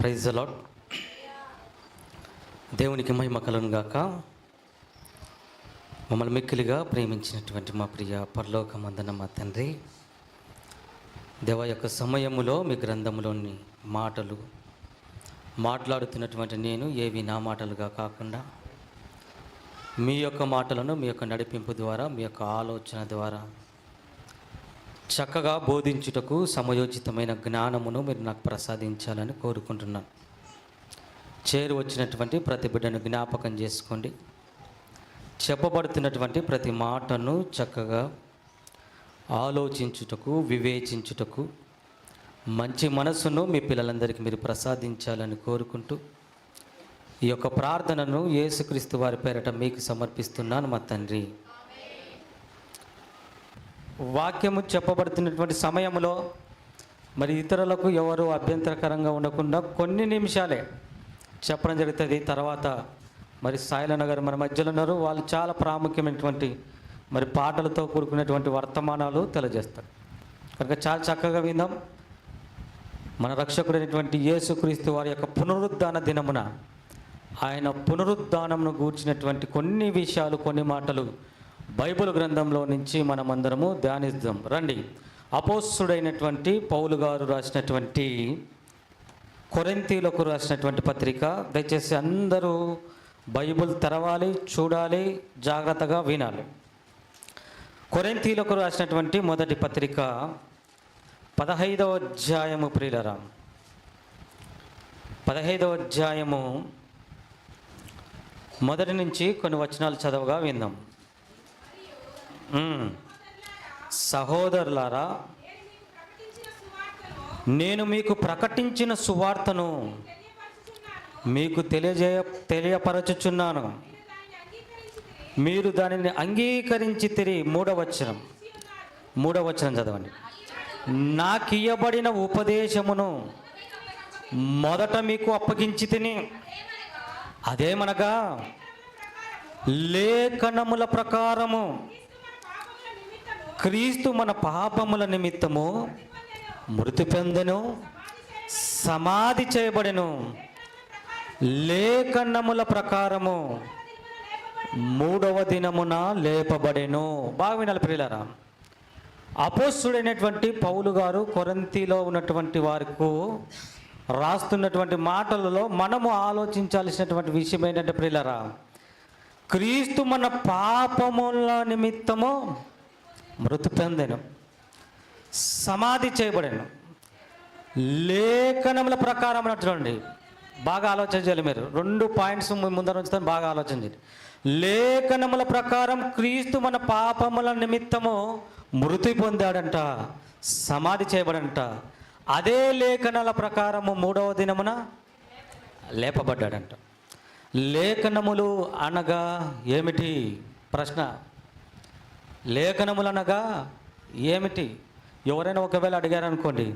Praise allot దేవునికి మహిమ కలను గాక. మమ్మల్ని మిక్కిలిగా ప్రేమించినటువంటి మా ప్రియ పరలోకమందన మా తండ్రి దేవ యొక్క సమయములో మీ గ్రంథములోని మాటలు మాట్లాడుతున్నటువంటి నేను ఏవి నా మాటలుగా కాకుండా మీ యొక్క మాటలను మీ యొక్క నడిపింపు ద్వారా మీ యొక్క ఆలోచన ద్వారా చక్కగా బోధించుటకు సమయోచితమైన జ్ఞానమును మీరు నాకు ప్రసాదించాలని కోరుకుంటున్నాను. చేరు వచ్చినటువంటి ప్రతి బిడ్డను జ్ఞాపకం చేసుకోండి. చెప్పబడుతున్నటువంటి ప్రతి మాటను చక్కగా ఆలోచించుటకు వివేచించుటకు మంచి మనస్సును మీ పిల్లలందరికీ మీరు ప్రసాదించాలని కోరుకుంటూ ఈ యొక్క ప్రార్థనను యేసుక్రీస్తు వారి పేరట మీకు సమర్పిస్తున్నాను మా తండ్రి. వాక్యము చెప్పబడుతున్నటువంటి సమయంలో మరి ఇతరులకు ఎవరు అభ్యంతరకరంగా ఉండకుండా కొన్ని నిమిషాలే చెప్పడం జరుగుతుంది. తర్వాత మరి సాయిలన్న గారు మన మధ్యలో ఉన్నారు. వాళ్ళు చాలా ప్రాముఖ్యమైనటువంటి మరి పాటలతో కూడుకున్నటువంటి వర్తమానాలు తెలియజేస్తారు. కనుక చాలా చక్కగా విందాం. మన రక్షకుడైనటువంటి యేసుక్రీస్తు వారి యొక్క పునరుద్ధాన దినమున ఆయన పునరుద్ధానమును గూర్చినటువంటి కొన్ని విషయాలు కొన్ని మాటలు బైబిల్ గ్రంథంలో నుంచి మనమందరము ధ్యానిద్దాం. రండి. అపోస్తుడైనటువంటి పౌలు గారు రాసినటువంటి కొరెంతీలకు రాసినటువంటి పత్రిక దయచేసి అందరూ బైబిల్ తెరవాలి చూడాలి జాగ్రత్తగా వినాలి. కొరెంతీలకు రాసినటువంటి మొదటి పత్రిక పదహైదవ అధ్యాయము ప్రియులరా. పదహైదవ అధ్యాయము మొదటి నుంచి కొన్ని వచనాలు చదవగా విందాం. సహోదరులారా నేను మీకు ప్రకటించిన సువార్తను మీకు తెలియజేయ తెలియపరచుచున్నాను. మీరు దానిని అంగీకరించి తిరిగి మూడవచనం మూడవచనం చదవండి. నాకు ఇయ్యబడిన ఉపదేశమును మొదట మీకు అప్పగించి తిని అదేమనగా లేఖనముల ప్రకారము క్రీస్తు మన పాపముల నిమిత్తము మృతి పొందెను సమాధి చేయబడెను. లేఖనముల ప్రకారము మూడవ దినమున లేపబడెను. బాగా వినాలి ప్రియులరా. అపోస్తుడైనటువంటి పౌలు గారు కొరంతిలో ఉన్నటువంటి వారికి రాస్తున్నటువంటి మాటలలో మనము ఆలోచించాల్సినటువంటి విషయం ఏంటంటే ప్రియులరా క్రీస్తు మన పాపముల నిమిత్తము మృతి పొందెను సమాధి చేయబడాను. లేఖనముల ప్రకారం చూడండి. బాగా ఆలోచన చేయాలి మీరు. రెండు పాయింట్స్ ముందర ఉంచుతాను బాగా ఆలోచన చేయండి లేఖనముల ప్రకారం క్రీస్తు మన పాపముల నిమిత్తము మృతి పొందాడంట సమాధి చేయబడంట. అదే లేఖనాల ప్రకారము మూడవ దినమున లేపబడ్డాడంట. లేఖనములు అనగా ఏమిటి? ప్రశ్న. లేఖనములు అనగా ఏమిటి? ఎవరైనా ఒకవేళ అడిగారనుకోండి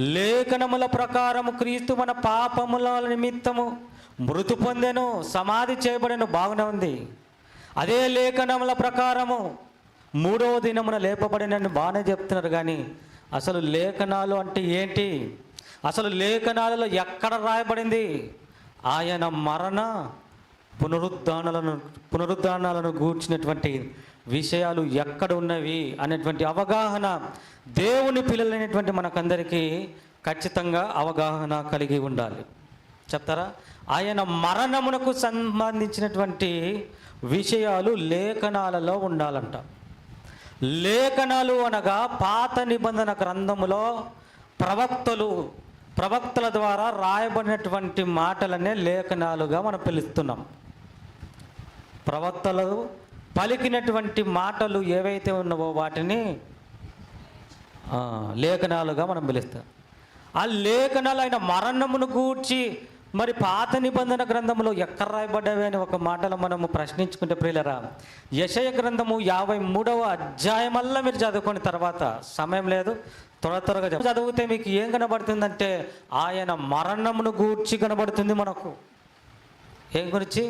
లేఖనముల ప్రకారము క్రీస్తు మన పాపముల నిమిత్తము మృతి పొందెను సమాధి చేయబడెను బాగానే ఉంది. అదే లేఖనముల ప్రకారము మూడవ దినమున లేపబడినని బాగానే చెప్తున్నారు కానీ అసలు లేఖనాలు అంటే ఏంటి? అసలు లేఖనాలలో ఎక్కడ రాయబడింది? ఆయన మరణ పునరుద్ధానాలను పునరుద్ధానాలను గూర్చినటువంటి విషయాలు ఎక్కడ ఉన్నవి అనేటువంటి అవగాహన దేవుని పిల్లలైనటువంటి మనకందరికీ ఖచ్చితంగా అవగాహన కలిగి ఉండాలి. చెప్తారా? ఆయన మరణమునకు సంబంధించినటువంటి విషయాలు లేఖనాలలో ఉండాలంట. లేఖనాలు అనగా పాత నిబంధన గ్రంథములో ప్రవక్తలు ప్రవక్తల ద్వారా రాయబడినటువంటి మాటలనే లేఖనాలుగా మనం పిలుస్తున్నాం. ప్రవక్తలు పలికినటువంటి మాటలు ఏవైతే ఉన్నావో వాటిని లేఖనాలుగా మనం పిలుస్తాం. ఆ లేఖనాలు ఆయన మరణమును కూర్చి మరి పాత నిబంధన గ్రంథంలో ఎక్కడ రాయబడ్డవి అని ఒక మాటలు మనము ప్రశ్నించుకుంటే ప్రియులరా యశయ గ్రంథము యాభై మూడవ అధ్యాయమల్లా మీరు చదువుకున్న తర్వాత సమయం లేదు త్వర త్వరగా చదివితే మీకు ఏం కనబడుతుందంటే ఆయన మరణమును గూర్చి కనబడుతుంది మనకు. ఏం గురించి?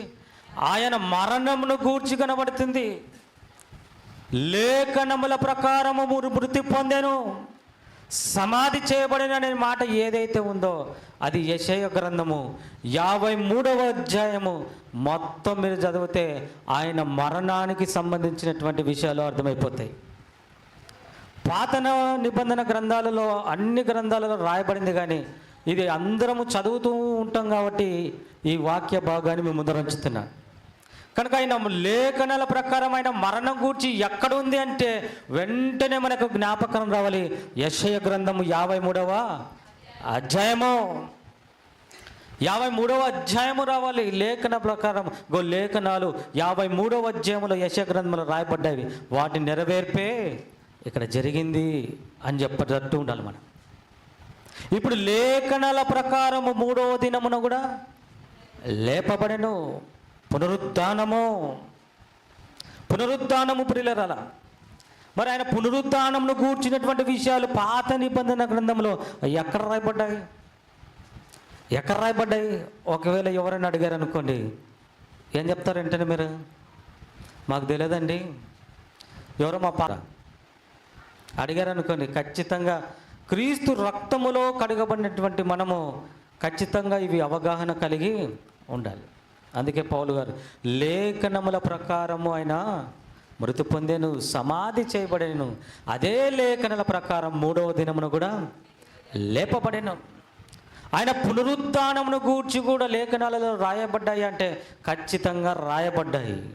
ఆయన మరణమును గూర్చి కనబడుతుంది. లేఖనముల ప్రకారము మృతి పొందెను. సమాధి చేయబడిన అనే మాట ఏదైతే ఉందో అది యశయ గ్రంథము యాభై మూడవ అధ్యాయము మొత్తం మీరు చదివితే ఆయన మరణానికి సంబంధించినటువంటి విషయాలు అర్థమైపోతాయి. పాత నిబంధన గ్రంథాలలో అన్ని గ్రంథాలలో రాయబడింది కానీ ఇది అందరము చదువుతూ ఉంటాం కాబట్టి ఈ వాక్య భాగాన్ని మేము ముందరంచుతున్నాను కనుక ఆయన లేఖనాల ప్రకారం ఆయన మరణం గూర్చి ఎక్కడ ఉంది అంటే వెంటనే మనకు జ్ఞాపకం రావాలి. యశయ గ్రంథము యాభై మూడవ అధ్యాయము. యాభై మూడవ అధ్యాయము రావాలి. లేఖన ప్రకారం గో లేఖనాలు యాభై మూడవ అధ్యాయంలో యశ గ్రంథంలో రాయబడ్డాయి. వాటిని నెరవేర్పే ఇక్కడ జరిగింది అని చెప్పేటట్టు ఉండాలి మనం. ఇప్పుడు లేఖనాల ప్రకారము మూడవ దినమున కూడా లేపబడెను. పునరుద్ధానము. పునరుద్ధానము ప్రియులరాల మరి ఆయన పునరుద్ధానమును కూర్చున్నటువంటి విషయాలు పాత నిబంధన గ్రంథంలో ఎక్కడ రాయబడ్డాయి? ఎక్కడ రాయబడ్డాయి? ఒకవేళ ఎవరైనా అడిగారు అనుకోండి ఏం చెప్తారు వెంటనే మీరు? మాకు తెలియదండి. ఎవరో మా పాట అడిగారు అనుకోండి ఖచ్చితంగా క్రీస్తు రక్తములో కడగబడినటువంటి మనము ఖచ్చితంగా ఇవి అవగాహన కలిగి ఉండాలి. అందుకే పౌలు గారు లేఖనముల ప్రకారము ఆయన మృతి పొందేను సమాధి చేయబడేను. అదే లేఖనల ప్రకారం మూడవ దినమును కూడా లేపబడేను. ఆయన పునరుద్ధానమును గూర్చి కూడా లేఖనాలలో రాయబడ్డాయి అంటే ఖచ్చితంగా రాయబడ్డాయి.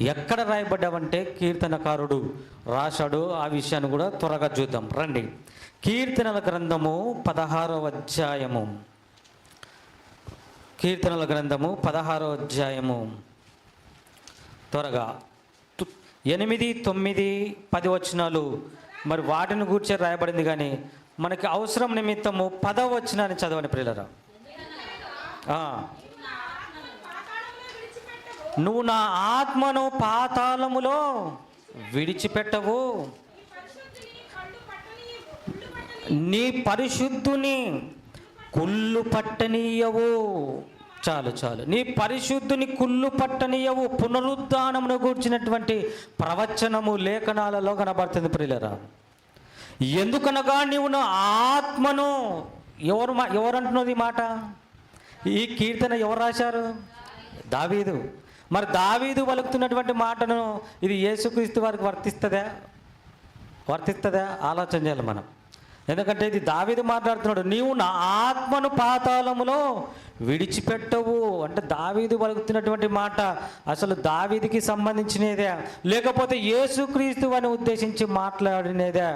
ఎక్కడ రాయబడ్డావంటే కీర్తనకారుడు రాశాడు ఆ విషయాన్ని కూడా త్వరగా చూద్దాం. రండి. కీర్తనల గ్రంథము పదహారవ అధ్యాయము. కీర్తనల గ్రంథము పదహారో అధ్యాయము. త్వరగా. ఎనిమిది తొమ్మిది పది వచనాలు. మరి వాటిని గూర్చే రాయబడింది కానీ మనకి అవసరం నిమిత్తము పదవ వచనాన్ని చదవని ప్రియులరా. నువ్వు నా ఆత్మను పాతాళములో విడిచిపెట్టవు. నీ పరిశుద్ధుని కుళ్ళు పట్టనీయవు. చాలు చాలు. నీ పరిశుద్ధుని కుళ్ళు పట్టనీయవు. పునరుద్ధానమును గూర్చినటువంటి ప్రవచనము లేఖనాలలో కనబడుతుంది ప్రియులరా. ఎందుకనగా నీవు నా ఆత్మను ఎవరు మా ఎవరు అంటున్నది మాట? ఈ కీర్తన ఎవరు రాశారు? దావీదు. మరి దావీదు పలుకుతున్నటువంటి మాటను ఇది యేసుక్రీస్తు వారికి వర్తిస్తుందా? వర్తిస్తుందా? ఆలోచన చేయాలి మనం. ఎందుకంటే ఇది దావిది మాట్లాడుతున్నాడు నీవు నా ఆత్మను పాతాళములో విడిచిపెట్టవు. అంటే దావీదు పలుకుతున్నటువంటి మాట అసలు దావీదికి సంబంధించినదే లేకపోతే యేసుక్రీస్తు అని ఉద్దేశించి మాట్లాడినదే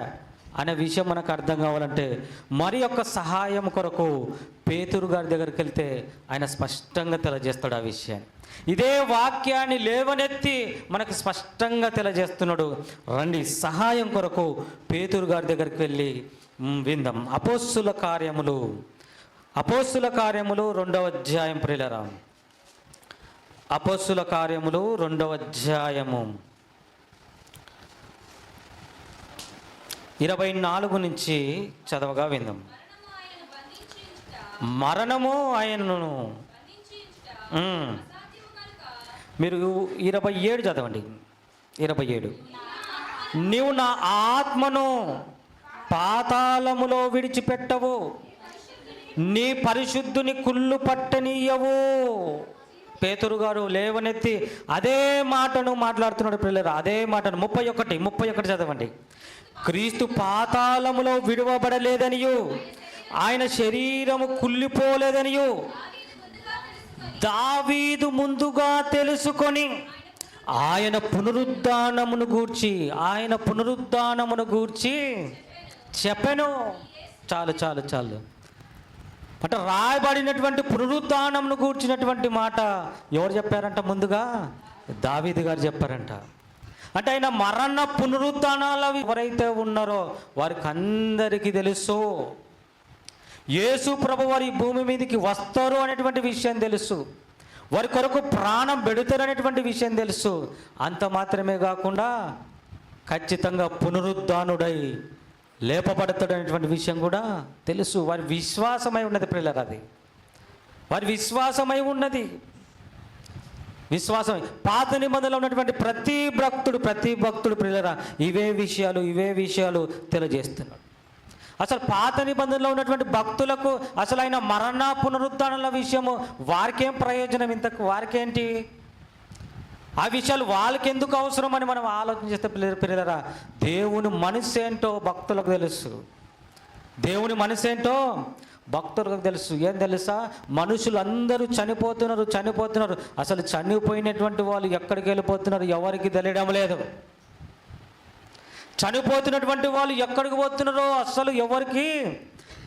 అనే విషయం మనకు అర్థం కావాలంటే మరి యొక్క సహాయం కొరకు పేతురు గారి దగ్గరికి వెళ్తే ఆయన స్పష్టంగా తెలియజేస్తాడు ఆ విషయాన్ని. ఇదే వాక్యాన్ని లేవనెత్తి మనకు స్పష్టంగా తెలియజేస్తున్నాడు. రండి సహాయం కొరకు పేతురు గారి దగ్గరికి వెళ్ళి విందాం. అపోస్సుల కార్యములు. అపోస్సుల కార్యములు రెండవ అధ్యాయం ప్రిలరా అపోస్సుల కార్యములు రెండవ అధ్యాయము. ఇరవై నాలుగు నుంచి చదవగా విందాం. మరణము ఆయనను మీరు ఇరవై ఏడు చదవండి. ఇరవై ఏడు. నీవు నా ఆత్మను పాతాళములో విడిచిపెట్టవు. నీ పరిశుద్ధుని కుళ్ళు పట్టనీయవు. పేతురు గారు లేవనెత్తి అదే మాటను మాట్లాడుతున్నాడు పిల్లలు అదే మాటను ముప్పై ఒకటి ముప్పై ఒకటి చదవండి. క్రీస్తు పాతాళములో విడువబడలేదనియు. ఆయన శరీరము కుళ్ళిపోలేదనియు. దావీదు ముందుగా తెలుసుకొని ఆయన పునరుద్ధానమును గూర్చి ఆయన పునరుద్ధానమును గూర్చి చెప్పాను. చాలు చాలు చాలు. అంటే రాయబడినటువంటి పునరుద్ధానంను కూర్చినటువంటి మాట ఎవరు చెప్పారంట ముందుగా? దావీది గారు చెప్పారంట. అంటే ఆయన మరణ పునరుద్ధానాలు ఎవరైతే ఉన్నారో వారికి అందరికీ తెలుసు. యేసు ప్రభు వారి భూమి మీదకి వస్తారు అనేటువంటి విషయం తెలుసు. వారి కొరకు ప్రాణం పెడతారు అనేటువంటి విషయం తెలుసు. అంత మాత్రమే కాకుండా ఖచ్చితంగా పునరుద్ధానుడై లేపబడతాడు అనేటువంటి విషయం కూడా తెలుసు. వారి విశ్వాసమై ఉన్నది పిల్లలు అది. వారి విశ్వాసమై ఉన్నది. విశ్వాసం. పాత నిబంధనలో ఉన్నటువంటి ప్రతి భక్తుడు ప్రతి భక్తుడు పిల్లరా ఇవే విషయాలు ఇవే విషయాలు తెలియజేస్తున్నాడు. అసలు పాత నిబంధనలో ఉన్నటువంటి భక్తులకు అసలు ఆయన మరణ పునరుద్ధరణల విషయము వారికేం ప్రయోజనం ఇంతకు? వారికేంటి? ఆ విషయాలు వాళ్ళకి ఎందుకు అవసరం అని మనం ఆలోచన చేస్తే పిల్లరా దేవుని మనసు ఏంటో భక్తులకు తెలుసు. దేవుని మనసు ఏంటో భక్తులకు తెలుసు. ఏం తెలుసా? మనుషులు అందరూ చనిపోతున్నారు చనిపోతున్నారు. అసలు చనిపోయినటువంటి వాళ్ళు ఎక్కడికి వెళ్ళిపోతున్నారు? ఎవరికి తెలియడం లేదు. చనిపోతున్నటువంటి వాళ్ళు ఎక్కడికి పోతున్నారో అస్సలు ఎవరికి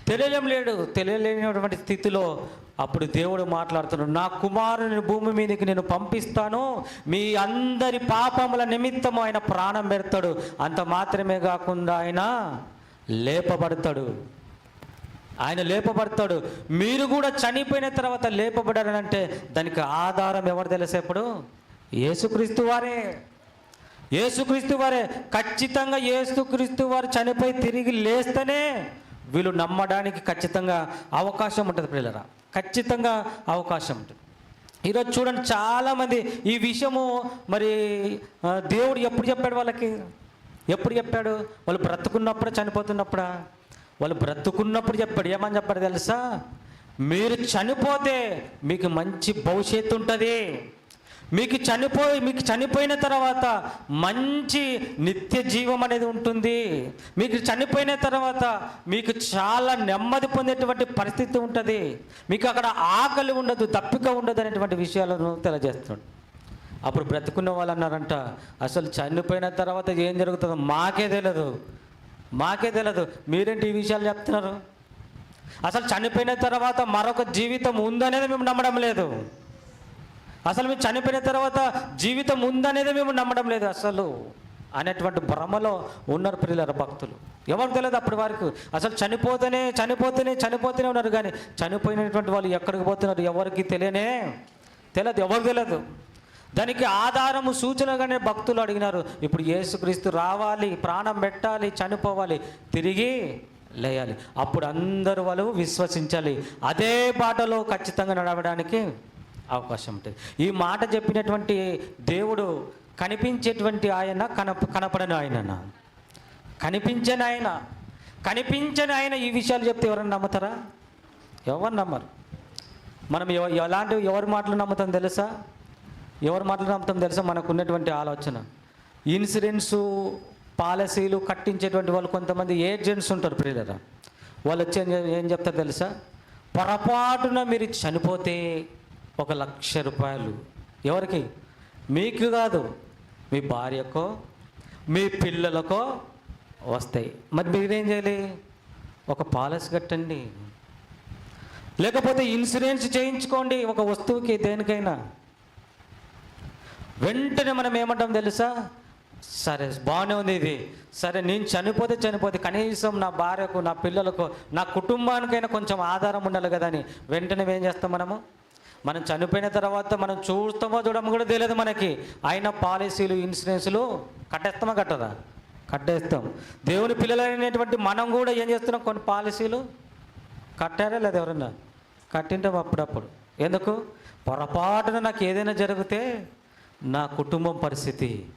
తెలియడం లేడు. తెలియలేనటువంటి స్థితిలో అప్పుడు దేవుడు మాట్లాడుతున్నాడు నా కుమారుని భూమి మీదకి నేను పంపిస్తాను. మీ అందరి పాపముల నిమిత్తము ఆయన ప్రాణం పెడతాడు. అంత మాత్రమే కాకుండా ఆయన లేపబడతాడు. ఆయన లేపబడతాడు. మీరు కూడా చనిపోయిన తర్వాత లేపబడారంటే దానికి ఆధారం ఎవరు తెలిసేప్పుడు యేసుక్రీస్తు వారే. యేసుక్రీస్తు వారే. ఖచ్చితంగా యేసుక్రీస్తు వారు చనిపోయి తిరిగి లేస్తేనే వీళ్ళు నమ్మడానికి ఖచ్చితంగా అవకాశం ఉంటుంది పిల్లరా ఖచ్చితంగా అవకాశం ఉంటుంది. ఈరోజు చూడండి చాలామంది ఈ విషయము మరి దేవుడు ఎప్పుడు చెప్పాడు వాళ్ళకి? ఎప్పుడు చెప్పాడు? వాళ్ళు బ్రతుకున్నప్పుడు చనిపోతున్నప్పుడా? వాళ్ళు బ్రతుకున్నప్పుడు చెప్పాడు. ఏమని చెప్పాడు తెలుసా? మీరు చనిపోతే మీకు మంచి భవిష్యత్తు ఉంటుంది. మీకు చనిపోయి మీకు చనిపోయిన తర్వాత మంచి నిత్య జీవం అనేది ఉంటుంది. మీకు చనిపోయిన తర్వాత మీకు చాలా నెమ్మది పొందేటువంటి పరిస్థితి ఉంటుంది. మీకు అక్కడ ఆకలి ఉండదు తప్పిక ఉండదు అనేటువంటి విషయాలను తెలియజేస్తున్నాడు అప్పుడు బ్రతుకున్న వాళ్ళు అన్నారంట అసలు చనిపోయిన తర్వాత ఏం జరుగుతుందో మాకే తెలియదు మాకే తెలియదు మీరేంటి ఈ విషయాలు చెప్తున్నారు? అసలు చనిపోయిన తర్వాత మరొక జీవితం ఉందనేది మేము నమ్మడం లేదు. అసలు మేము చనిపోయిన తర్వాత జీవితం ఉందనేది మేము నమ్మడం లేదు అసలు అనేటువంటి భ్రమలో ఉన్నారు పిల్లల భక్తులు. ఎవరు తెలియదు అప్పటి వరకు. అసలు చనిపోతేనే చనిపోతేనే చనిపోతూనే ఉన్నారు కానీ చనిపోయినటువంటి వాళ్ళు ఎక్కడికి పోతున్నారు ఎవరికి తెలియనే తెలియదు ఎవరికి తెలియదు. దానికి ఆధారము సూచనగానే భక్తులు అడిగినారు. ఇప్పుడు యేసుక్రీస్తు రావాలి ప్రాణం పెట్టాలి చనిపోవాలి తిరిగి లేయాలి. అప్పుడు అందరూ వాళ్ళు విశ్వసించాలి. అదే బాటలో ఖచ్చితంగా నడవడానికి అవకాశం ఉంటుంది. ఈ మాట చెప్పినటువంటి దేవుడు కనిపించేటువంటి ఆయన కనప కనపడని ఆయన కనిపించని ఆయన కనిపించని ఆయన ఈ విషయాలు చెప్తే ఎవరైనా నమ్ముతారా? ఎవరు నమ్మరు? మనం ఎవ ఎలాంటి ఎవరి మాటలు నమ్ముతాం తెలుసా? ఎవరి మాటలు నమ్ముతాం తెలుసా? మనకు ఉన్నటువంటి ఆలోచన. ఇన్సూరెన్సు పాలసీలు కట్టించేటువంటి వాళ్ళు కొంతమంది ఏజెంట్స్ ఉంటారు ప్రియులరా. వాళ్ళు వచ్చి ఏం ఏం చెప్తారు తెలుసా? పొరపాటున మీరు చనిపోతే ఒక లక్ష రూపాయలు. ఎవరికి? మీకు కాదు. మీ భార్యకో మీ పిల్లలకో వస్తాయి. మరి మీరేం చేయాలి? ఒక పాలసీ కట్టండి. లేకపోతే ఇన్సూరెన్స్ చేయించుకోండి ఒక వస్తువుకి దేనికైనా. వెంటనే మనం ఏమంటాం తెలుసా? సరే బాగానే ఉంది ఇది. సరే నేను చనిపోతే చనిపోతే కనీసం నా భార్యకు నా పిల్లలకు నా కుటుంబానికైనా కొంచెం ఆధారం ఉండాలి కదా అని వెంటనే ఏం చేస్తాం మనము? మనం చనిపోయిన తర్వాత మనం చూస్తామో చూడమో కూడా తెలియదు మనకి. అయినా పాలసీలు ఇన్సూరెన్స్లు కట్టేస్తామా కట్టదా? కట్టేస్తాం. దేవుని పిల్లలైనటువంటి మనం కూడా ఏం చేస్తున్నాం? కొన్ని పాలసీలు కట్టారా లేదా ఎవరన్నా? కట్టింటాం అప్పుడప్పుడు. ఎందుకు? పొరపాటున నాకు ఏదైనా జరిగితే నా కుటుంబం పరిస్థితి.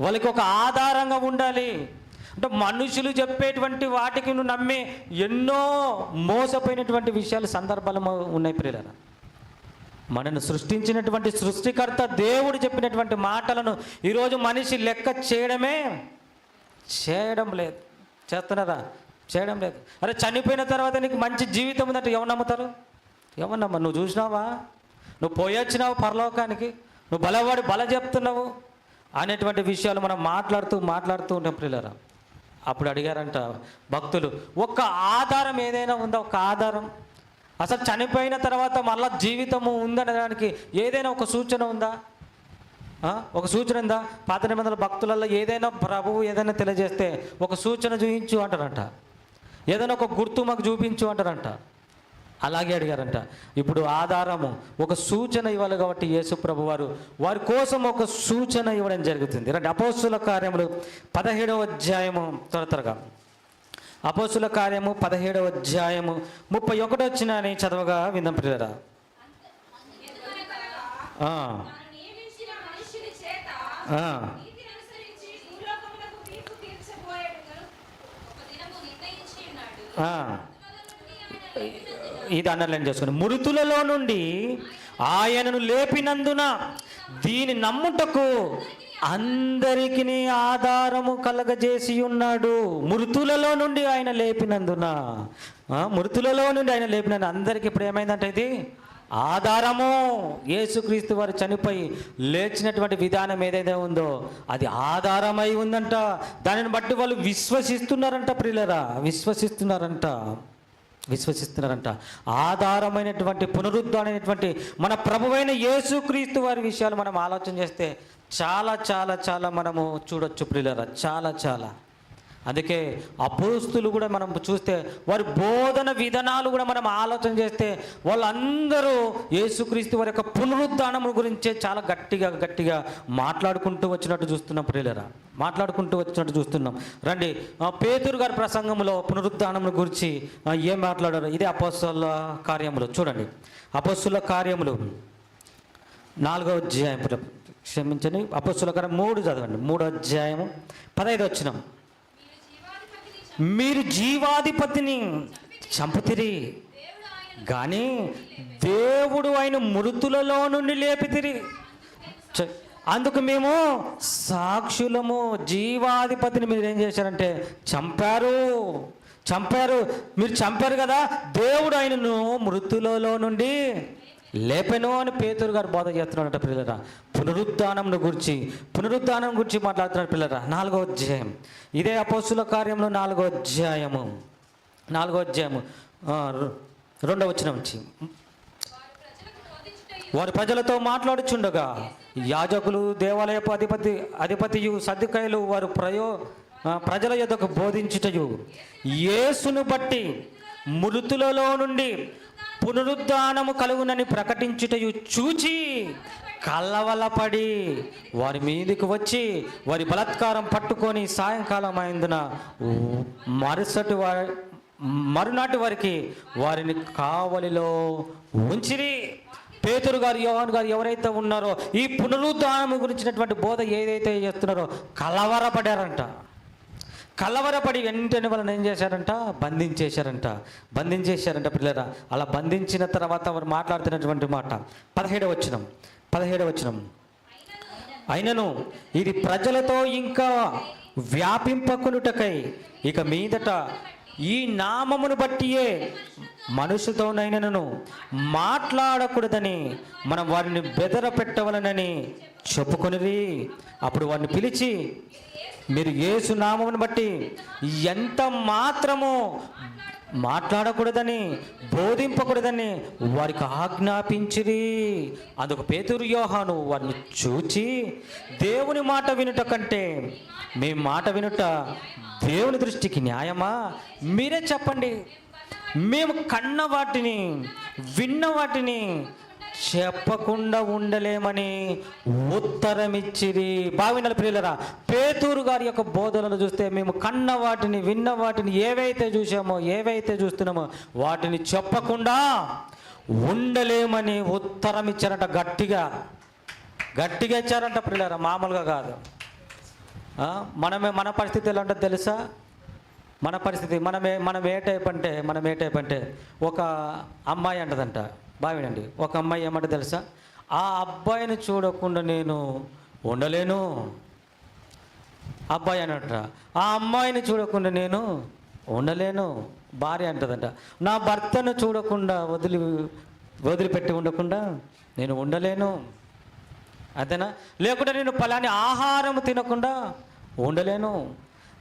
వాళ్ళకి ఒక ఆధారంగా ఉండాలి. అంటే మనుషులు చెప్పేటువంటి వాటికి నువ్వు నమ్మి ఎన్నో మోసపోయినటువంటి విషయాలు సందర్భాలు ఉన్నాయి ప్రియులరా. మనను సృష్టించినటువంటి సృష్టికర్త దేవుడు చెప్పినటువంటి మాటలను ఈరోజు మనిషి లెక్క చేయడమే చేయడం లేదు. చేస్తున్నారా? చేయడం లేదు. అరే చనిపోయిన తర్వాత నీకు మంచి జీవితం ఉందంటే ఎవరు నమ్ముతారు? ఎవరు నమ్మ నువ్వు చూసినావా? నువ్వు పోయొచ్చినావు పరలోకానికి. నువ్వు బలవాడి బల చెప్తున్నావు అనేటువంటి విషయాలు మనం మాట్లాడుతూ మాట్లాడుతూ ఉంటాం పిల్లరా అప్పుడు అడిగారంట భక్తులు ఒక్క ఆధారం ఏదైనా ఉందా? ఒక ఆధారం? అసలు చనిపోయిన తర్వాత మళ్ళా జీవితము ఉందనడానికి ఏదైనా ఒక సూచన ఉందా? ఒక సూచన ఉందా? పాత నిబంధనల భక్తులలో ఏదైనా ప్రభువు ఏదైనా తెలియజేస్తే ఒక సూచన చూపించు అంటారంట. ఏదైనా ఒక గుర్తు మాకు చూపించు అంటారంట. అలాగే అడిగారంట. ఇప్పుడు ఆధారము ఒక సూచన ఇవ్వాలి కాబట్టి యేసు ప్రభు వారు వారి కోసం ఒక సూచన ఇవ్వడం జరుగుతుంది. రండి అపోస్తుల కార్యములు పదిహేడవ అధ్యాయము త్వర త్వరగా. అపోసుల కార్యము పదిహేడవ అధ్యాయము ముప్పై ఒకటి వచ్చిన అని చదవగా విందాం పిల్లరా. ఇది అండర్లైన్ చేసుకుని మృతులలో నుండి ఆయనను లేపినందున దీని నమ్ముటకు అందరికి ఆధారము కలగజేసి ఉన్నాడు. మృతులలో నుండి ఆయన లేపినందున. మృతులలో నుండి ఆయన లేపినందున అందరికి ఇప్పుడు ఏమైందంటే ఇది? ఆధారము. యేసుక్రీస్తు వారు చనిపోయి లేచినటువంటి విధానం ఏదైతే ఉందో అది ఆధారమై ఉందంట. దానిని బట్టి వాళ్ళు విశ్వసిస్తున్నారంట ప్రియులరా. విశ్వసిస్తున్నారంట. విశ్వసిస్తున్నారంట. ఆధారమైనటువంటి పునరుద్ధరణమైనటువంటి మన ప్రభువైన యేసుక్రీస్తు వారి విషయాలు మనం ఆలోచన చేస్తే చాలా చాలా చాలా మనము చూడొచ్చు ప్రియులరా. చాలా చాలా. అందుకే అపోస్తులు కూడా మనం చూస్తే వారి బోధన విధానాలు కూడా మనం ఆలోచన చేస్తే వాళ్ళందరూ యేసుక్రీస్తు వారి యొక్క పునరుద్ధానం గురించే చాలా గట్టిగా గట్టిగా మాట్లాడుకుంటూ వచ్చినట్టు చూస్తున్నాం ప్రియులరా. మాట్లాడుకుంటూ వచ్చినట్టు చూస్తున్నాం. రండి పేదూరు పేతురు గారి ప్రసంగంలో పునరుద్ధానం గురించి ఏం మాట్లాడారు? ఇదే అపోస్తుల కార్యములు. చూడండి అపోస్తుల కార్యములు. నాలుగో అధ్యాయం క్షమించండి అపోస్తుల కార్యం మూడు చదవండి. మూడో అధ్యాయము పదహైదు వచ్చినాం మీరు జీవాధిపతిని చంపుతిరి. కానీ దేవుడు ఆయన మృతులలో నుండి లేపితిరి. చ- అందుకు మేము సాక్షులము జీవాధిపతిని మీరు ఏం చేశారంటే చంపారు. చంపారు. మీరు చంపారు కదా దేవుడు ఆయనను మృతులలో నుండి లేపెను అని పేతురు గారు బోధ చేస్తున్నాడట పిల్లరా. పునరుద్ధానం గురించి పునరుద్ధానం గురించి మాట్లాడుతున్నాడు పిల్లరా. నాలుగో అధ్యాయం. ఇదే అపోసుల కార్యంలో నాలుగో అధ్యాయము. నాలుగో అధ్యాయము. రెండవ వచ్చిన నుంచి. వారు వారి ప్రజలతో మాట్లాడుచుండగా యాజకులు దేవాలయపు అధిపతి అధిపతియు సర్దుకాయలు వారు ప్రయో ప్రజల యొద్దకు బోధించుటయు. యేసును బట్టి మృతులలో నుండి పునరుద్ధానము కలుగునని ప్రకటించుటయు చూచి కల్లవలపడి వారి మీదకి వచ్చి వారి బలత్కారం పట్టుకొని సాయంకాలం అయిందిన మరుసటి వారి మరునాటి వారికి వారిని కావలిలో ఉంచిరి. పేతురు గారు యోహాన్ గారు ఎవరైతే ఉన్నారో ఈ పునరుద్ధానం గురించినటువంటి బోధ ఏదైతే చేస్తున్నారో కలవరపడారంట. కలవరపడి వెంటనే వాళ్ళని ఏం చేశారంట? బంధించేశారంట. బంధించేశారంట పిల్లరా. అలా బంధించిన తర్వాత వారు మాట్లాడుతున్నటువంటి మాట. పదిహేడవ వచనం. పదిహేడవ వచనం. అయినను ఇది ప్రజలతో ఇంకా వ్యాపింపకునుటకై ఇక మీదట ఈ నామమును బట్టియే మనుషుతోనైనను మాట్లాడకూడదని మనం వారిని బెదర పెట్టవలనని చెప్పుకొనిది అప్పుడు వారిని పిలిచి మీరు యేసు నామమును బట్టి ఎంత మాత్రము మాట్లాడకూడదని బోధింపకూడదని వారికి ఆజ్ఞాపించిరి. అందుకు పేతురు యోహాను వారిని చూచి దేవుని మాట వినుట కంటే మీ మాట వినుట దేవుని దృష్టికి న్యాయమా? మీరే చెప్పండి. మేము కన్న వాటిని విన్న వాటిని చెప్పకుండా ఉండలేమని ఉత్తరమిచ్చిరి. బావినల ప్రియులరా పేతూరు గారి యొక్క బోధనలు చూస్తే మేము కన్న వాటిని విన్న వాటిని ఏవైతే చూసామో ఏవైతే చూస్తున్నామో వాటిని చెప్పకుండా ఉండలేమని ఉత్తరం ఇచ్చారంట గట్టిగా. గట్టిగా ఇచ్చారంట ప్రియులరా మామూలుగా కాదు. మనమే మన పరిస్థితి ఎలా ఉంటుందో తెలుసా? మన పరిస్థితి మనమే మనం ఏ టైప్ అంటే మనం ఏ టైప్ అంటే ఒక అమ్మాయి అంటదంట. బావినండి ఒక అమ్మాయి ఏమంటే తెలుసా? ఆ అబ్బాయిని చూడకుండా నేను ఉండలేను. అబ్బాయి అనట ఆ అమ్మాయిని చూడకుండా నేను ఉండలేను. భార్య అంటదంట నా భర్తను చూడకుండా వదిలి వదిలిపెట్టి ఉండకుండా నేను ఉండలేను. అంతేనా? లేకుంటే నేను పలాని ఆహారం తినకుండా ఉండలేను.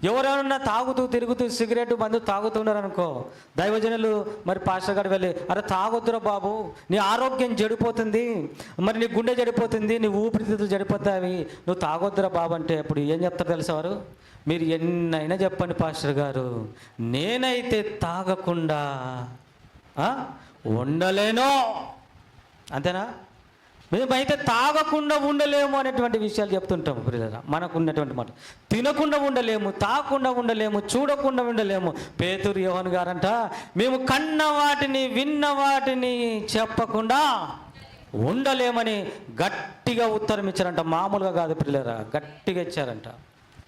ఎవరైనా తాగుతూ తిరుగుతూ సిగరెట్ మందు తాగుతున్నారు అనుకో దైవజనులు మరి పాస్టర్ గారు వెళ్ళి అరే తాగొద్దురా బాబు నీ ఆరోగ్యం చెడిపోతుంది మరి నీ గుండె చెడిపోతుంది నీ ఊపిరితిత్తులు చెడిపోతాయి నువ్వు తాగొద్దురా బాబు అంటే అప్పుడు ఏం చెప్తారు తెలుసేవారు మీరు ఎన్నైనా చెప్పండి పాస్టర్ గారు నేనైతే తాగకుండా ఉండలేనో. అంతేనా? మేమైతే తాగకుండా ఉండలేము అనేటువంటి విషయాలు చెప్తుంటాం ప్రియులరా. మనకు ఉన్నటువంటి మాట. తినకుండా ఉండలేము తాగకుండా ఉండలేము చూడకుండా ఉండలేము. పేతురు యోహన్ గారంట మేము కన్న వాటిని విన్న వాటిని చెప్పకుండా ఉండలేమని గట్టిగా ఉత్తరం ఇచ్చారంట. మామూలుగా కాదు పిల్లరా గట్టిగా ఇచ్చారంట.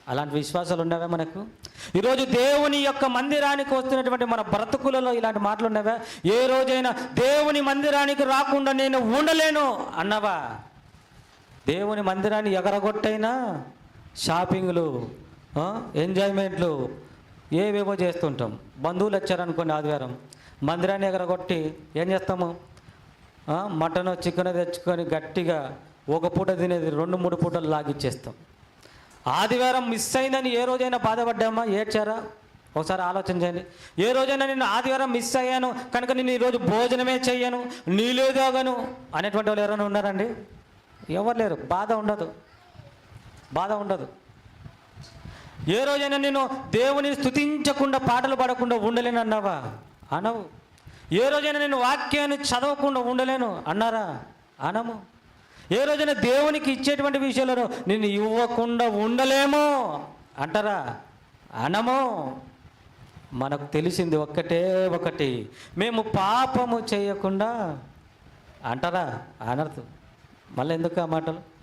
అలాంటి విశ్వాసాలు ఉన్నావా మనకు? ఈరోజు దేవుని యొక్క మందిరానికి వస్తున్నటువంటి మన బ్రతుకులలో ఇలాంటి మాటలు ఉన్నవా ఏ రోజైనా దేవుని మందిరానికి రాకుండా నేను ఉండలేను అన్నవా? దేవుని మందిరాన్ని ఎగరగొట్టైనా షాపింగ్లు ఎంజాయ్మెంట్లు ఏవేవో చేస్తుంటాం. బంధువులు వచ్చారనుకోండి ఆదివారం. మందిరాన్ని ఎగరగొట్టి ఏం చేస్తాము? మటన్ చికెన్ తెచ్చుకొని గట్టిగా ఒక పూట తినేది రెండు మూడు పూటలు లాగిచ్చేస్తాం. ఆదివారం మిస్ అయిందని ఏ రోజైనా బాధపడ్డామా? ఏడ్చారా? ఒకసారి ఆలోచన చేయండి. ఏ రోజైనా నేను ఆదివారం మిస్ అయ్యాను కనుక నేను ఈరోజు భోజనమే చెయ్యను నీళ్ళేదాగను అనేటువంటి వాళ్ళు ఎవరైనా ఉన్నారండి? ఎవరు లేరు. బాధ ఉండదు. బాధ ఉండదు. ఏ రోజైనా నేను దేవుని స్తుతించకుండా పాటలు పాడకుండా ఉండలేను అన్నావా? అనవు. ఏ రోజైనా నేను వాక్యాన్ని చదవకుండా ఉండలేను అన్నారా? అనము. ఏ రోజైనా దేవునికి ఇచ్చేటువంటి విషయాలను నేను ఇవ్వకుండా ఉండలేము అంటారా? అనము. మనకు తెలిసింది ఒక్కటే ఒకటి. మేము పాపము చేయకుండా అంటారా? అనర్థం. మళ్ళీ ఎందుకు ఆ మాటలు?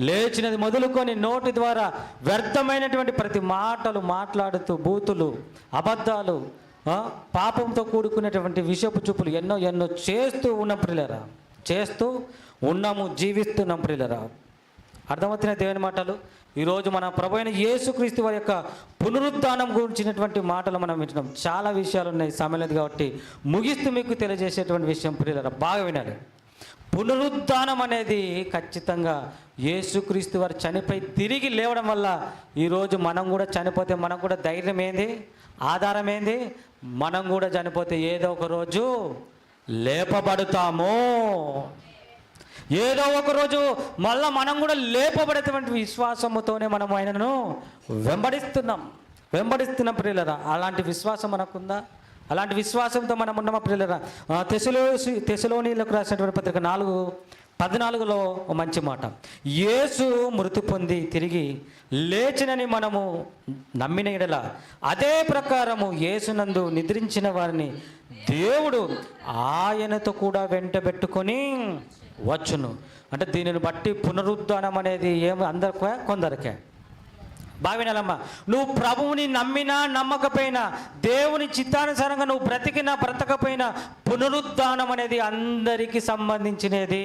లేచినది మొదలుకొని నోటి ద్వారా వ్యర్థమైనటువంటి ప్రతి మాటలు మాట్లాడుతూ బూతులు అబద్ధాలు పాపంతో కూడుకునేటువంటి విషపు చూపులు ఎన్నో ఎన్నో చేస్తూ ఉన్న లేరా చేస్తూ ఉన్నాము జీవిస్తున్నాం ప్రియులరా. అర్థమవుతున్న దేవుని మాటలు? ఈరోజు మన ప్రభు అయిన యేసుక్రీస్తు వారి యొక్క పునరుద్ధానం గురించినటువంటి మాటలు మనం వింటున్నాం. చాలా విషయాలు ఉన్నాయి సమయం లేదు కాబట్టి ముగిస్తూ మీకు తెలియజేసేటువంటి విషయం ప్రియులరా బాగా వినాలి. పునరుద్ధానం అనేది ఖచ్చితంగా యేసుక్రీస్తు వారు చనిపోయి తిరిగి లేవడం వల్ల ఈరోజు మనం కూడా చనిపోతే మనం కూడా ధైర్యం ఏంది? ఆధారం ఏంది? మనం కూడా చనిపోతే ఏదో ఒక రోజు లేపబడతాము. ఏదో ఒక రోజు మళ్ళా మనం కూడా లేపబడేటువంటి విశ్వాసముతోనే మనం ఆయనను వెంబడిస్తున్నాం. వెంబడిస్తున్నాం ప్రియులరా. అలాంటి విశ్వాసం మనకుందా? అలాంటి విశ్వాసంతో మనం ఉన్నామా ప్రియులరా? ఆ, తెసలో తెసలోనీలకు రాసినటువంటి పత్రిక నాలుగు పద్నాలుగులో మంచి మాట. యేసు మృతి పొంది తిరిగి లేచినని మనము నమ్మిన ఎడల అదే ప్రకారము యేసునందు నిద్రించిన వారిని దేవుడు ఆయనతో కూడా వెంటబెట్టుకొని వచ్చును. అంటే దీనిని బట్టి పునరుద్ధానం అనేది ఏమి అందరికే కొందరికే. భావినలమ్మ నువ్వు ప్రభువుని నమ్మినా నమ్మకపోయినా దేవుని చిత్తానుసారంగా నువ్వు బ్రతికినా బ్రతకపోయినా పునరుద్ధానం అనేది అందరికీ సంబంధించినది.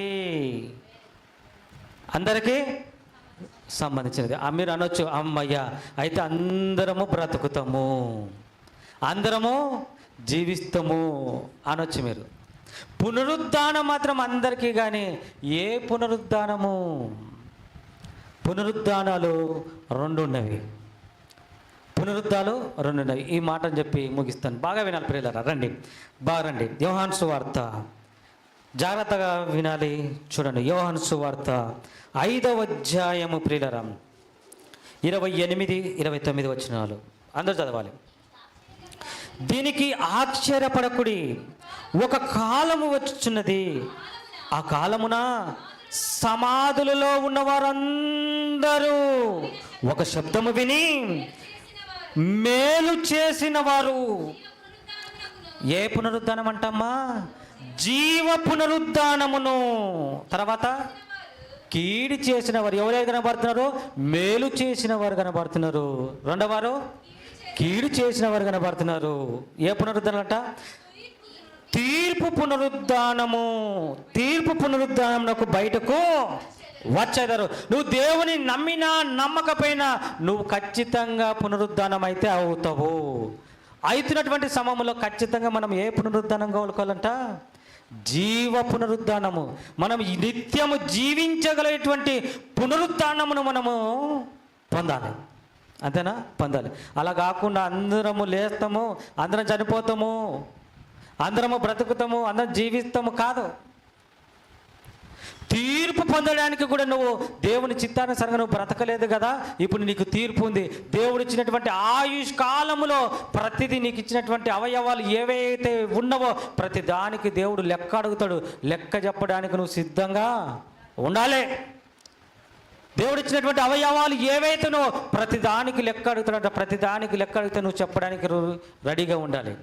అందరికీ సంబంధించినది. మీరు అనొచ్చు అమ్మయ్య అయితే అందరము బ్రతుకుతాము. అందరము జీవిస్తాము అనొచ్చు మీరు. పునరుద్ధానం మాత్రం అందరికీ కానీ ఏ పునరుద్ధానము? పునరుద్ధానాలు రెండు ఉన్నవి పునరుద్ధాలు రెండు ఉన్నవి ఈ మాటను చెప్పి ముగిస్తాను. బాగా వినాలి ప్రియులారా రండి. బాగా రండి. యోహాన్ సువార్త. జాగ్రత్తగా వినాలి చూడండి. యోహాన్ సువార్త ఐదవ అధ్యాయము ప్రియులరా. ఇరవై ఎనిమిది ఇరవై తొమ్మిది వచ్చినాలు అందరూ చదవాలి. దీనికి ఆశ్చర్యపడకుడి. ఒక కాలము వచ్చుచున్నది. ఆ కాలమున సమాధులలో ఉన్న వారందరూ ఒక శబ్దము విని మేలు చేసిన వారు ఏ పునరుద్ధానం అంటమ్మా? జీవ పునరుద్ధానమును. తర్వాత కీడి చేసిన వారు ఎవరైతే కనబడుతున్నారో? మేలు చేసిన వారు కనబడుతున్నారు. రెండవారు కీడు చేసిన వారు కనబడుతున్నారు. ఏ పునరుద్ధరణట? తీర్పు పునరుద్ధానము. తీర్పు పునరుద్ధానమునకు బయటకు వచ్చేదారు. నువ్వు దేవుని నమ్మినా నమ్మకపోయినా నువ్వు ఖచ్చితంగా పునరుద్ధానం అయితే అవుతావు. అవుతున్నటువంటి సమయంలో ఖచ్చితంగా మనం ఏ పునరుద్ధానం కోలుకోవాలంట? జీవ పునరుద్ధానము. మనం నిత్యము జీవించగలిగేటువంటి పునరుద్ధానమును మనము పొందాలి. అంతేనా? పొందాలి. అలా కాకుండా అందరము లేస్తాము అందరం చనిపోతాము అందరము బ్రతుకుతాము అందరం జీవిస్తాము కాదు. తీర్పు పొందడానికి కూడా నువ్వు దేవుని చిత్తానుసరంగా నువ్వు బ్రతకలేదు కదా? ఇప్పుడు నీకు తీర్పు ఉంది. దేవుడు ఇచ్చినటువంటి ఆయుష్ కాలంలో ప్రతిదీ నీకు ఇచ్చినటువంటి అవయవాలు ఏవైతే ఉన్నవో ప్రతి దానికి దేవుడు లెక్క అడుగుతాడు. లెక్క చెప్పడానికి నువ్వు సిద్ధంగా ఉండాలి. దేవుడు ఇచ్చినటువంటి అవయవాలు ఏవైతే నువ్వు ప్రతిదానికి లెక్క అడుగుతున్నట్టు ప్రతి దానికి లెక్క అడిగితే నువ్వు చెప్పడానికి రు- రెడీగా ఉండాలి.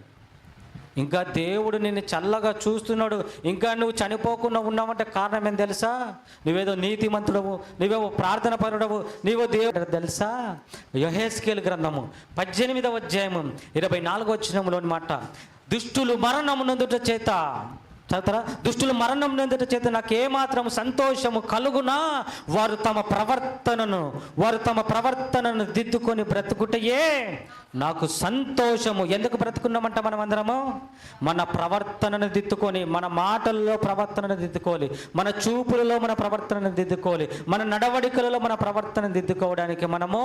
ఇంకా దేవుడు నిన్ను చల్లగా చూస్తున్నాడు. ఇంకా నువ్వు చనిపోకుండా ఉన్నావంటే కారణం ఏం తెలుసా? నువ్వేదో నీతిమంతుడవు నువ్వేవో ప్రార్థన పరుడవు నీవో దేవుడు తెలుసా? యహేస్కేల్ గ్రంథము పద్దెనిమిదవ అధ్యాయము ఇరవై నాలుగో వచ్చినములోని మాట దుష్టులు మరణమునందుట చేత తర్వాత దుష్టులు మరణం నందట చేత నాకు ఏమాత్రం సంతోషము కలుగునా? వారు తమ ప్రవర్తనను వారు తమ ప్రవర్తనను దిద్దుకొని బ్రతుకుటయే నాకు సంతోషము. ఎందుకు బ్రతుకున్నామంట మనం అందరము మన ప్రవర్తనను దిద్దుకొని మన మాటల్లో ప్రవర్తనను దిద్దుకోవాలి మన చూపులలో మన ప్రవర్తనను దిద్దుకోవాలి మన నడవడికలలో మన ప్రవర్తన దిద్దుకోవడానికి మనము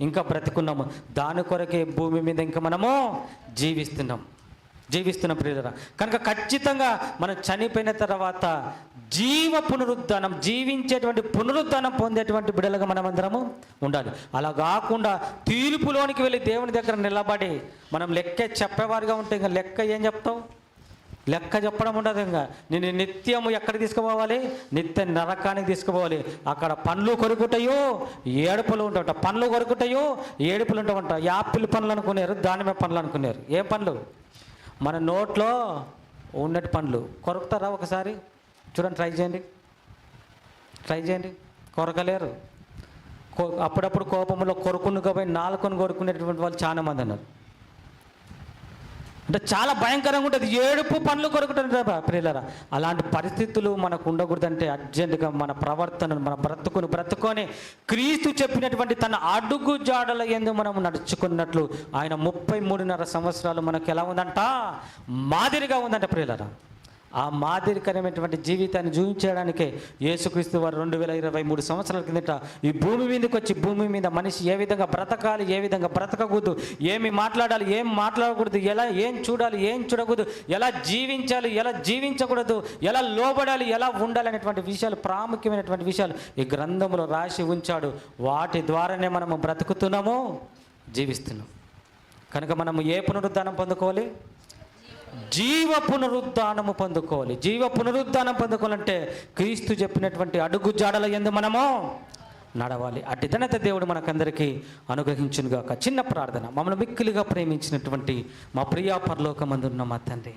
ఇంకా బ్రతుకున్నాము. దాని కొరకే భూమి మీద ఇంకా మనము జీవిస్తున్నాం. జీవిస్తున్న ప్రియుల కనుక ఖచ్చితంగా మనం చనిపోయిన తర్వాత జీవ పునరుద్ధానం జీవించేటువంటి పునరుద్ధానం పొందేటువంటి బిడలుగా మనం అందరము ఉండాలి. అలా కాకుండా తీర్పులోనికి వెళ్ళి దేవుని దగ్గర నిలబడి మనం లెక్క చెప్పేవారుగా ఉంటే ఇంకా లెక్క ఏం చెప్తావు? లెక్క చెప్పడం ఉండదు ఇంకా. నేను నిత్యము ఎక్కడికి తీసుకుపోవాలి? నిత్య నరకానికి తీసుకుపోవాలి. అక్కడ పండ్లు కొరుకుతాయో? ఏడుపులు ఉంటాయంట. పండ్లు కొరుకుతాయో? ఏడుపులు ఉంటాయంట. యాపిల్ పండ్లు అనుకున్నారు దానిమ్మ పండ్లు అనుకున్నారు ఏ పండ్లు? మన నోట్లో ఉండే పండ్లు. కొరుకుతారా ఒకసారి? చూడండి ట్రై చేయండి. ట్రై చేయండి. కొరకలేరు. కో అప్పుడప్పుడు కోపంలో కొరుకును పోయి నాలుకొని కొరుకునేటువంటి వాళ్ళు చాలా మంది అన్నారు. అంటే చాలా భయంకరంగా ఉంటుంది. ఏడుపు పనులు కొరుకుంటారు ప్రియులరా. అలాంటి పరిస్థితులు మనకు ఉండకూడదంటే అర్జెంటుగా మన ప్రవర్తనను మన బ్రతుకును బ్రతుకొని క్రీస్తు చెప్పినటువంటి తన అడుగు జాడల ఎందు మనం నడుచుకున్నట్లు ఆయన ముప్పై మూడున్నర సంవత్సరాలు మనకు ఎలా ఉందంట? మాదిరిగా ఉందంట ప్రియులరా. ఆ మాదిరికరమైనటువంటి జీవితాన్ని జీవించడానికే యేసుక్రీస్తు వారు రెండు వేల ఇరవై మూడు సంవత్సరాల కిందట ఈ భూమి మీదకి వచ్చి భూమి మీద మనిషి ఏ విధంగా బ్రతకాలి ఏ విధంగా బ్రతకకూడదు ఏమి మాట్లాడాలి ఏం మాట్లాడకూడదు ఎలా ఏం చూడాలి ఏం చూడకూడదు ఎలా జీవించాలి ఎలా జీవించకూడదు ఎలా లోబడాలి ఎలా ఉండాలి అనేటువంటి విషయాలు ప్రాముఖ్యమైనటువంటి విషయాలు ఈ గ్రంథంలో రాసి ఉంచాడు. వాటి ద్వారానే మనము బ్రతుకుతున్నాము జీవిస్తున్నాం. కనుక మనము ఏ పునరుద్ధానం పొందుకోవాలి? జీవ పునరుద్ధానము పొందుకోవాలి. జీవ పునరుద్ధానం పొందుకోవాలంటే క్రీస్తు చెప్పినటువంటి అడుగు జాడల ఎందు మనము నడవాలి. అటు ధనత దేవుడు మనకందరికీ అనుగ్రహించునుగాక. చిన్న ప్రార్థన. మమ్మల్ని మిక్కిలిగా ప్రేమించినటువంటి మా ప్రియా పరలోకమందున్న మా తండ్రి.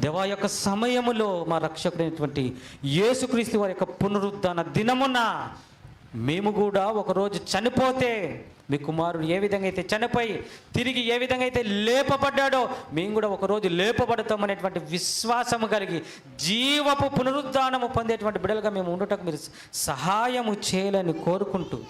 దేవా యొక్క సమయములో మా రక్షకుడైనటువంటి యేసుక్రీస్తు వారి యొక్క పునరుద్ధాన దినమున మేము కూడా ఒకరోజు చనిపోతే మీ కుమారుడు ఏ విధంగా అయితే చనిపోయి తిరిగి ఏ విధంగా అయితే లేపబడ్డాడో మేము కూడా ఒకరోజు లేపబడతామనేటువంటి విశ్వాసము కలిగి జీవపు పునరుద్ధానము పొందేటువంటి బిడలుగా మేము ఉండటం మీరు సహాయము చేయాలని కోరుకుంటూ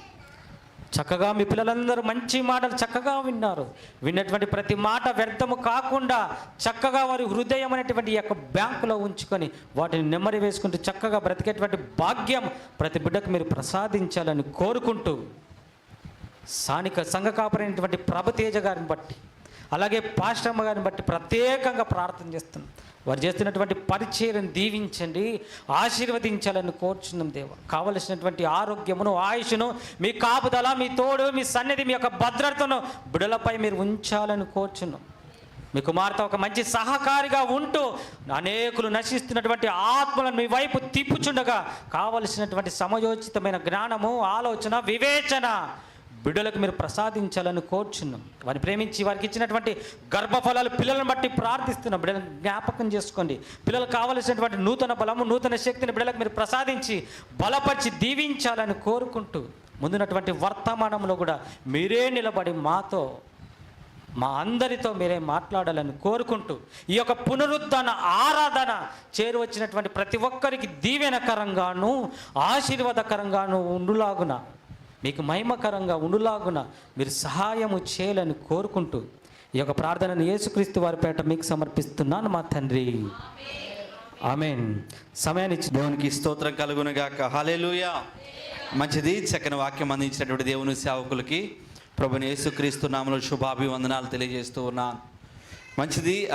చక్కగా మీ పిల్లలందరూ మంచి మాటలు చక్కగా విన్నారు. విన్నటువంటి ప్రతి మాట వ్యర్థము కాకుండా చక్కగా వారి హృదయం అనేటువంటి యొక్క బ్యాంకులో ఉంచుకొని వాటిని నెమ్మది వేసుకుంటూ చక్కగా బ్రతికేటువంటి భాగ్యం ప్రతి బిడ్డకు మీరు ప్రసాదించాలని కోరుకుంటూ స్థానిక సంఘ కాపరైనటువంటి ప్రభతేజ గారిని బట్టి అలాగే పాశ్రమ గారిని బట్టి ప్రత్యేకంగా ప్రార్థన చేస్తున్నాం. వారు చేస్తున్నటువంటి పరిచయను దీవించండి ఆశీర్వదించాలని కోరుచున్నాం దేవ. కావలసినటువంటి ఆరోగ్యమును ఆయుషును మీ కాపుదల మీ తోడు మీ సన్నిధి మీ యొక్క భద్రతను బిడలపై మీరు ఉంచాలని కోరుచున్నాం. మీ కుమార్తె ఒక మంచి సహకారిగా ఉంటూ అనేకులు నశిస్తున్నటువంటి ఆత్మలను మీ వైపు తిప్పుచుండగా కావలసినటువంటి సమయోచితమైన జ్ఞానము ఆలోచన వివేచన బిడ్డలకు మీరు ప్రసాదించాలని కోరుచున్నాం. వారిని ప్రేమించి వారికి ఇచ్చినటువంటి గర్భఫలాలు పిల్లలను బట్టి ప్రార్థిస్తున్నాం. బిడ్డలను జ్ఞాపకం చేసుకోండి. పిల్లలకు కావలసినటువంటి నూతన బలము నూతన శక్తిని బిడ్డలకు మీరు ప్రసాదించి బలపరిచి దీవించాలని కోరుకుంటూ ముందున్నటువంటి వర్తమానంలో కూడా మీరే నిలబడి మాతో మా అందరితో మీరే మాట్లాడాలని కోరుకుంటూ ఈ యొక్క పునరుద్ధరణ ఆరాధన చేరువచ్చినటువంటి ప్రతి ఒక్కరికి దీవెనకరంగాను ఆశీర్వాదకరంగాను ఉండులాగున మీకు మహిమకరంగా ఉండులాగున మీరు సహాయము చేయాలని కోరుకుంటూ ఈ యొక్క ప్రార్థనను యేసుక్రీస్తు వారి పేట మీకు సమర్పిస్తున్నాను మా తండ్రి. ఆమెన్. సమయాన్ని ఇచ్చి దేవునికి స్తోత్రం కలుగునుగాక హాలేలుయా మంచిది చక్కని వాక్యం అందించినటువంటి దేవుని సేవకులకి ప్రభుని యేసుక్రీస్తు నామలో శుభాభివందనాలు తెలియజేస్తూ ఉన్నాను. మంచిది